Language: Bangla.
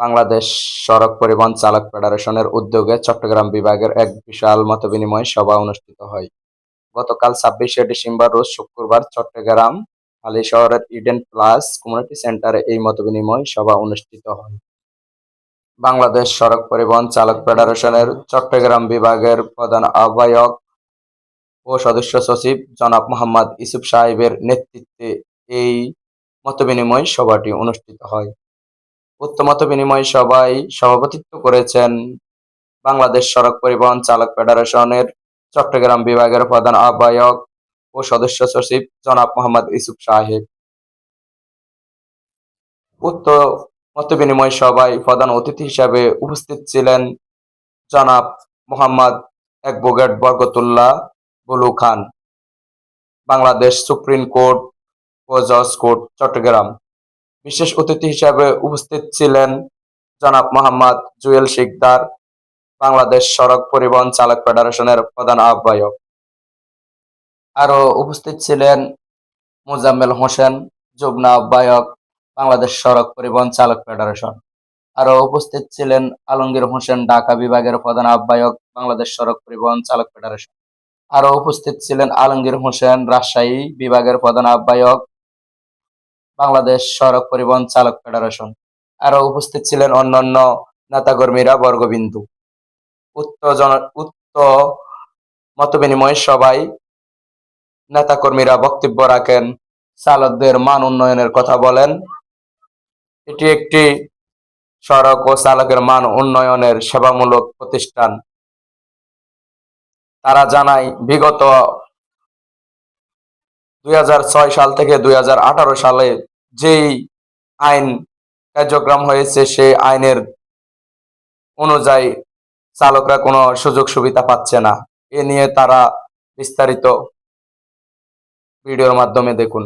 বাংলাদেশ সড়ক পরিবহন চালক ফেডারেশনের উদ্যোগে চট্টগ্রাম বিভাগের এক বিশাল মতবিনিময় সভা অনুষ্ঠিত হয়। গতকাল ছাব্বিশে ডিসেম্বর, রোজ শুক্রবার চট্টগ্রাম হালি শহরের ইডেন প্লাস কমিউনিটি সেন্টারে এই মতবিনিময় সভা অনুষ্ঠিত হয়। বাংলাদেশ সড়ক পরিবহন চালক ফেডারেশনের চট্টগ্রাম বিভাগের প্রধান আহ্বায়ক ও সদস্য সচিব জনাব মোহাম্মদ ইসুফ সাহেবের নেতৃত্বে এই মতবিনিময় সভাটি অনুষ্ঠিত হয়। উক্ত মতবিনিময় সভায় সভাপতিত্ব করেছেন বাংলাদেশ সড়ক পরিবহন চালক ফেডারেশনের চট্টগ্রাম বিভাগের প্রধান আহ্বায়ক ও সদস্য সচিব জনাব মোহাম্মদ ইসুফ সাহেব। উক্ত মতবিনিময় সভায় প্রধান অতিথি হিসাবে উপস্থিত ছিলেন জনাব Mohammad advocate Barkatullah Bulu Khan, Bangladesh supreme court ও জজ কোর্ট, চট্টগ্রাম। বিশেষ অতিথি হিসাবে উপস্থিত ছিলেন জনাব মোহাম্মদ জুয়েল শিকদার, বাংলাদেশ সড়ক পরিবহন চালক ফেডারেশনের প্রধান আহ্বায়ক। আরও উপস্থিত ছিলেন মোজাম্মেল হোসেন, যুগ্ম আহ্বায়ক, বাংলাদেশ সড়ক পরিবহন চালক ফেডারেশন। আরও উপস্থিত ছিলেন আলমগীর হোসেন, ঢাকা বিভাগের প্রধান আহ্বায়ক, বাংলাদেশ সড়ক পরিবহন চালক ফেডারেশন। আরও উপস্থিত ছিলেন আলমগীর হোসেন, রাজশাহী বিভাগের প্রধান আহ্বায়ক বাংলাদেশ সড়ক পরিবহন চালক ফেডারেশন। আরও উপস্থিত ছিলেন অন্যান্য নেতাকর্মীরা বর্গবিন্দু। উক্ত জন উক্ত মতবিনিময় সভায় নেতাকর্মীরা বক্তব্য রাখেন, চালকদের মান উন্নয়নের কথা বলেন। এটি একটি সড়ক ও চালকের মান উন্নয়নের সেবামূলক প্রতিষ্ঠান। তারা জানায়, বিগত দুই হাজার ছয় সাল থেকে দুই হাজার আঠারো সালে যেই আইন কার্যক্রম হয়েছে, সেই আইনের অনুযায়ী চালকরা কোনো সুযোগ সুবিধা পাচ্ছে না। এ নিয়ে তারা বিস্তারিত ভিডিওর মাধ্যমে দেখুন।